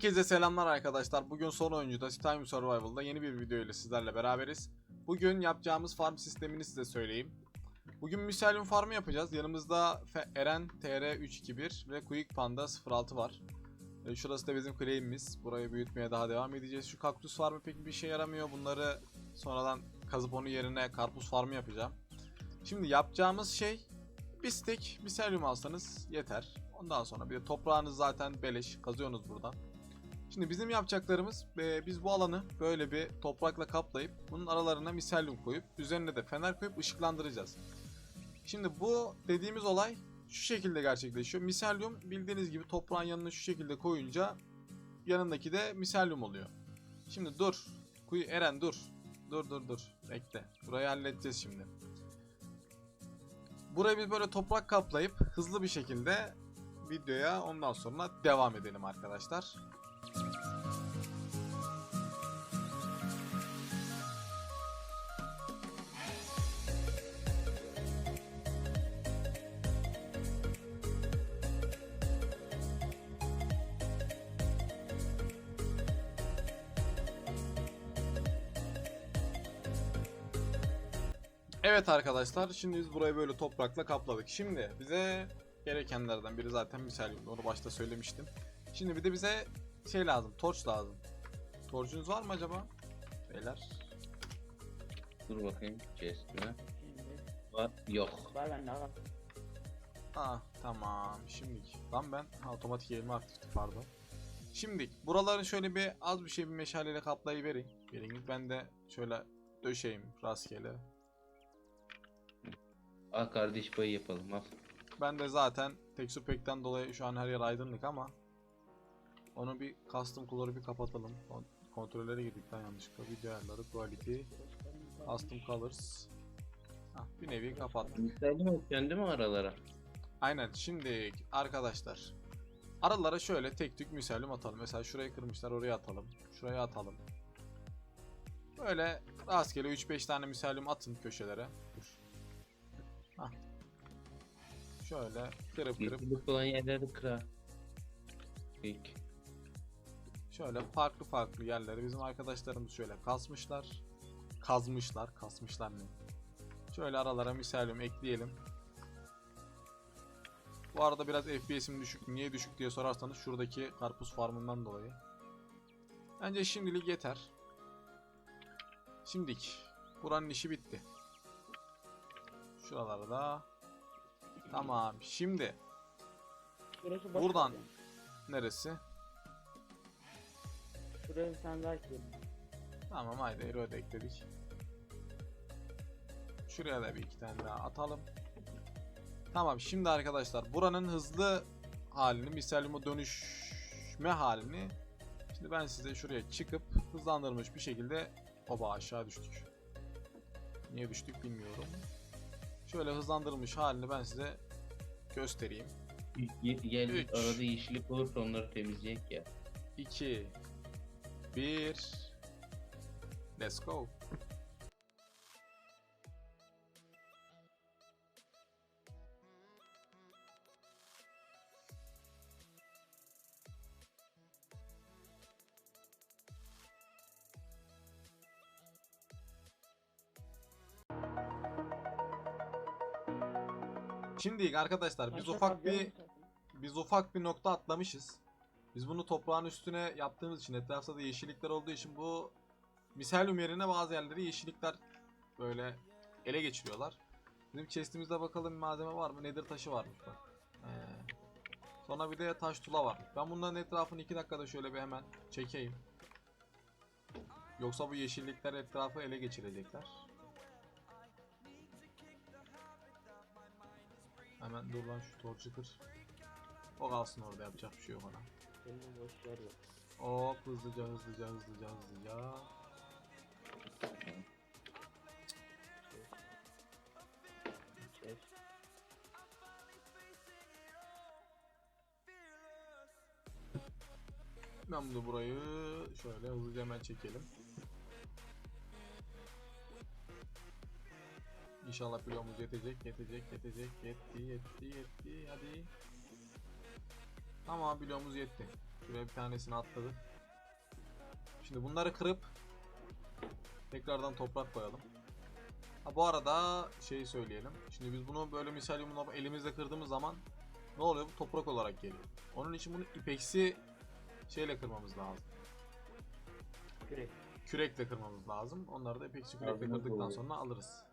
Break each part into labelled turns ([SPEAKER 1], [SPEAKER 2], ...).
[SPEAKER 1] Herkese selamlar arkadaşlar. Bugün son oyuncuda Time Survival'da yeni bir video ile sizlerle beraberiz. Bugün yapacağımız farm sistemini size söyleyeyim. Bugün Miselyum farmı yapacağız. Yanımızda Eren TR321 ve Quick Panda 06 var. E, Şurası da bizim claim'imiz. Burayı büyütmeye daha devam edeceğiz. Şu kaktüs farmı pek bir işe yaramıyor. Bunları sonradan kazıp onun yerine karpuz farmı yapacağım. Şimdi yapacağımız şey bir stick Miselyum alsanız yeter. Ondan sonra bir de toprağınız zaten beleş. Kazıyorsunuz buradan. Şimdi bizim yapacaklarımız e, biz bu alanı böyle bir toprakla kaplayıp bunun aralarına miselyum koyup üzerine de fener koyup ışıklandıracağız. Şimdi bu dediğimiz olay şu şekilde gerçekleşiyor. Miselyum bildiğiniz gibi toprağın yanına şu şekilde koyunca yanındaki de miselyum oluyor. Şimdi dur. Kuyu Eren dur. Dur dur dur. Bekle. Burayı halledeceğiz şimdi. Burayı biz böyle toprak kaplayıp hızlı bir şekilde videoya ondan sonra devam edelim arkadaşlar. Evet arkadaşlar şimdi biz burayı böyle toprakla kapladık. Şimdi bize gerekenlerden biri zaten miselyum. Onu başta söylemiştim. Şimdi bir de bize şey lazım. Torç lazım. Torcunuz var mı acaba? Beyler.
[SPEAKER 2] Dur bakayım chest'ime.
[SPEAKER 3] Şimdi
[SPEAKER 2] Var. Yok.
[SPEAKER 3] var bende al.
[SPEAKER 1] Ah tamam. Şimdilik. Lan ben ha, otomatik elime aktifti pardon. Şimdilik buraların şöyle bir az bir şey bir meşaleyle kaplayıverin. Verin. Ben de şöyle döşeyim rastgele.
[SPEAKER 2] Al kardeş payı yapalım al.
[SPEAKER 1] Ben de zaten Texture Pack'ten dolayı şu an her yer aydınlık ama onu bir custom color'ı bir kapatalım. Kon- Kontrollere girdik lan yanlışlıkla. Video ayarları, quality, custom colors. Hah, bir nevi kapattım.
[SPEAKER 2] Misali mi kendi mi aralara?
[SPEAKER 1] Aynen şimdi arkadaşlar aralara şöyle tek tük misalim atalım. Mesela şurayı kırmışlar oraya atalım. Şuraya atalım. Böyle rastgele 3-5 tane misalim atın köşelere. Şöyle kırıp kırıp
[SPEAKER 2] Yeşillik olan yerleri kıra. İlk.
[SPEAKER 1] Şöyle farklı farklı yerleri bizim arkadaşlarımız şöyle kasmışlar. Kazmışlar. Kasmışlar ne? Şöyle aralara misalyum ekleyelim. Bu arada biraz FPS'im düşük. Niye düşük diye sorarsanız şuradaki karpuz farmından dolayı. Bence şimdilik yeter. Şimdilik. Buranın işi bitti. Şuralarda da. Tamam. Şimdi
[SPEAKER 3] Burası boş
[SPEAKER 1] Buradan.
[SPEAKER 3] kaldı.
[SPEAKER 1] neresi?
[SPEAKER 3] Şuraya bir tane daha ekleyelim.
[SPEAKER 1] Tamam haydi Ero'yu da ekledik. Şuraya da bir iki tane daha atalım. Tamam şimdi arkadaşlar buranın hızlı halini, misalyuma dönüşme halini şimdi ben size şuraya çıkıp hızlandırılmış bir şekilde oba aşağı düştük. Niye düştük bilmiyorum. Şöyle hızlandırılmış halini ben size göstereyim.
[SPEAKER 2] Ye- Gel
[SPEAKER 1] Üç.
[SPEAKER 2] arada yeşillik olursa onları temizleyecek ya.
[SPEAKER 1] 2 1 Let's go. Şimdi arkadaşlar biz ufak bir biz ufak bir nokta atlamışız. Biz bunu toprağın üstüne yaptığımız için etrafta da yeşillikler olduğu için bu miselyum yerine bazı yerleri yeşillikler böyle ele geçiriyorlar. Bizim chestimizde bakalım malzeme var mı? Nedir taşı varmış bak. Ee, sonra bir de taş tula var. Ben bunların etrafını 2 dakikada şöyle bir hemen çekeyim. Yoksa bu yeşillikler etrafı ele geçirecekler. Hemen dur lan şu torçu kır. O kalsın orada yapacak bir şey yok ona.
[SPEAKER 3] Senin boş yer yok.
[SPEAKER 1] Hop hızlıca hızlıca hızlıca hızlıca.
[SPEAKER 3] Şey.
[SPEAKER 1] Ben bunu burayı şöyle hızlıca hemen çekelim. İnşallah bloğumuz yetecek, yetecek, yetecek, yetti, yetti, yetti. Hadi.
[SPEAKER 4] Tamam bloğumuz yetti. Şuraya bir tanesini atladık. Şimdi bunları kırıp tekrardan toprak koyalım. Ha bu arada şeyi söyleyelim. Şimdi biz bunu böyle misalyumla elimizle kırdığımız zaman ne oluyor? Bu toprak olarak geliyor. Onun için bunu ipeksi şeyle kırmamız lazım.
[SPEAKER 3] Kürek.
[SPEAKER 4] Kürekle kırmamız lazım. Onları da ipeksi kürekle kırdıktan sonra alırız.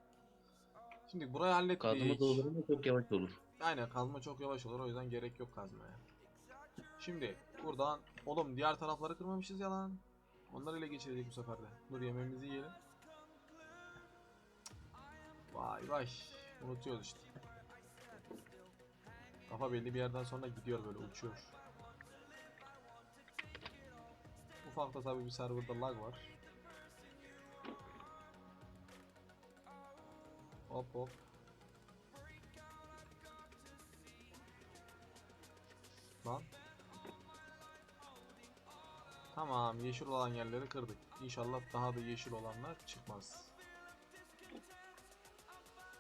[SPEAKER 4] Şimdi burayı hallettik.
[SPEAKER 2] Kazma doldurunca çok yavaş olur.
[SPEAKER 4] Aynen kazma çok yavaş olur o yüzden gerek yok kazmaya. Şimdi buradan oğlum diğer tarafları kırmamışız ya lan. Onları ele geçirecek bu sefer de. Dur yemeğimizi yiyelim. Vay vay. Unutuyoruz işte. Kafa belli bir yerden sonra gidiyor böyle uçuyor. Ufakta tabii bir serverda lag var. Hop hop. Lan. Tamam yeşil olan yerleri kırdık. İnşallah daha da yeşil olanlar çıkmaz.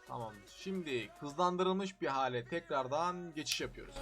[SPEAKER 4] Tamam. Şimdi hızlandırılmış bir hale tekrardan geçiş yapıyoruz.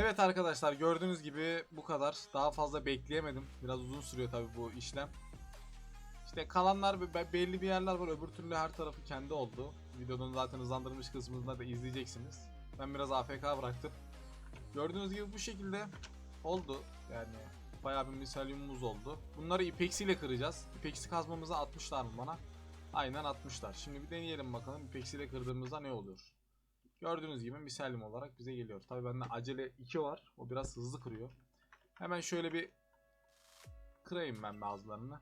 [SPEAKER 4] Evet arkadaşlar gördüğünüz gibi bu kadar. Daha fazla bekleyemedim. Biraz uzun sürüyor tabi bu işlem. İşte kalanlar be- belli bir yerler var. Öbür türlü her tarafı kendi oldu. Videonun zaten hızlandırılmış kısmında da izleyeceksiniz. Ben biraz AFK bıraktım. Gördüğünüz gibi bu şekilde oldu. Yani
[SPEAKER 1] Bayağı bir miselyumumuz oldu. Bunları ipeksi ile kıracağız. İpeksi kazmamızı atmışlar mı bana? Aynen atmışlar. Şimdi bir deneyelim bakalım ipeksi ile kırdığımızda ne oluyor. Gördüğünüz gibi miselyum olarak bize geliyor. Tabii bende acele 2 var. O biraz hızlı kırıyor. Hemen şöyle bir kırayım ben bazılarını.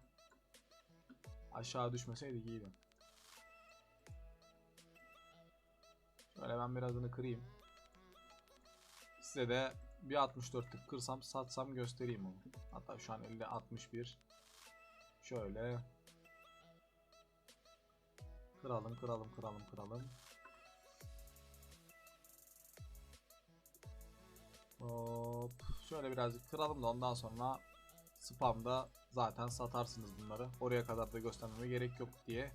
[SPEAKER 1] Aşağı düşmeseydi iyiydi. Şöyle ben birazını kırayım. Size de bir 64'lük kırsam satsam göstereyim onu. Hatta şu an 50 61. Şöyle. Kıralım kıralım kıralım kıralım. Şöyle birazcık kıralım da ondan sonra spamda zaten satarsınız bunları. Oraya kadar da göstermeme gerek yok diye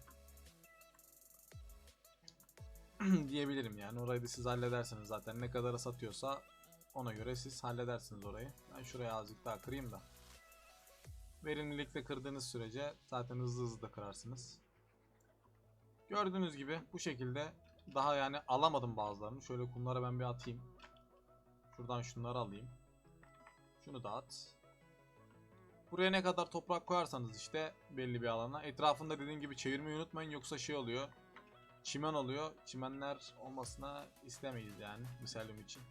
[SPEAKER 1] diyebilirim yani. Orayı da siz halledersiniz zaten. Ne kadara satıyorsa ona göre siz halledersiniz orayı. Ben şuraya azıcık daha kırayım da. Verimlilikle kırdığınız sürece zaten hızlı hızlı da kırarsınız. Gördüğünüz gibi bu şekilde daha yani alamadım bazılarını. Şöyle kumlara ben bir atayım. Şuradan şunları alayım. Şunu da at. Buraya ne kadar toprak koyarsanız işte belli bir alana. Etrafında dediğim gibi çevirmeyi unutmayın yoksa şey oluyor. Çimen oluyor. Çimenler olmasına istemeyiz yani misalim için.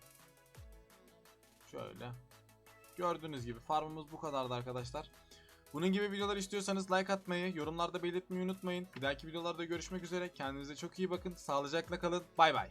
[SPEAKER 1] Şöyle. Gördüğünüz gibi farmımız bu kadardı arkadaşlar. Bunun gibi videolar istiyorsanız like atmayı, yorumlarda belirtmeyi unutmayın. Bir dahaki videolarda görüşmek üzere. Kendinize çok iyi bakın. Sağlıcakla kalın. Bay bay.